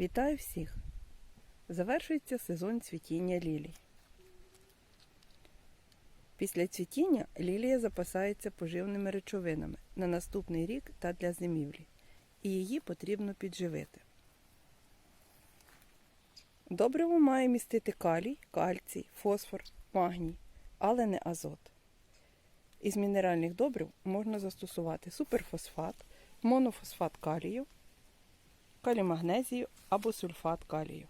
Вітаю всіх! Завершується сезон цвітіння лілій. Після цвітіння лілія запасається поживними речовинами на наступний рік та для зимівлі, і її потрібно підживити. Добриво має містити калій, кальцій, фосфор, магній, але не азот. Із мінеральних добрив можна застосувати суперфосфат, монофосфат калію, калімагнезію або сульфат калію.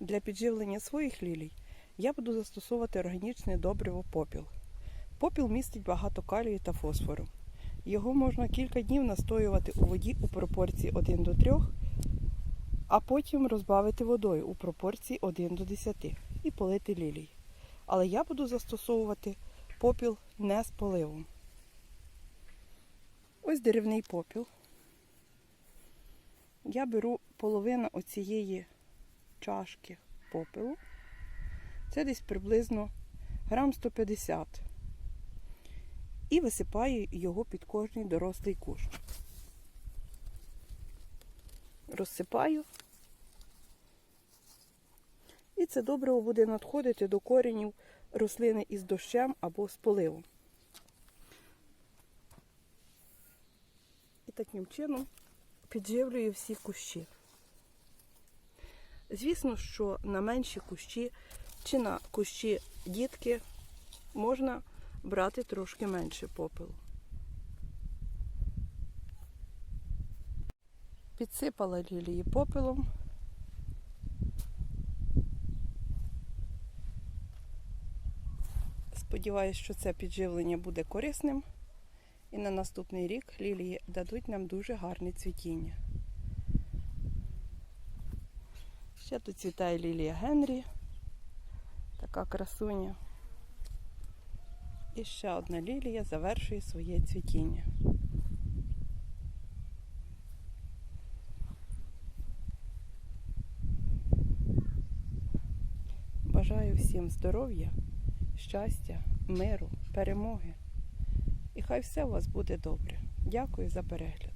Для підживлення своїх лілій я буду застосовувати органічне добриво попіл. Попіл містить багато калію та фосфору. Його можна кілька днів настоювати у воді у пропорції 1 до 3, а потім розбавити водою у пропорції 1 до 10 і полити лілій. Але я буду застосовувати попіл не з поливом. Ось деревний попіл. Я беру половину оцієї чашки попелу. Це десь приблизно грам 150. І висипаю його під кожний дорослий кущ. Розсипаю. І це добриво буде надходити до коренів рослини із дощем або з поливом. І таким чином підживлюю всі кущі. Звісно, що на менші кущі чи на кущі дітки можна брати трошки менше попелу. Підсипала лілії попелом. Сподіваюсь, що це підживлення буде корисним. І на наступний рік лілії дадуть нам дуже гарне цвітіння. Ще тут цвітає лілія Генрі. Така красуня. І ще одна лілія завершує своє цвітіння. Бажаю всім здоров'я, щастя, миру, перемоги. І хай все у вас буде добре. Дякую за перегляд.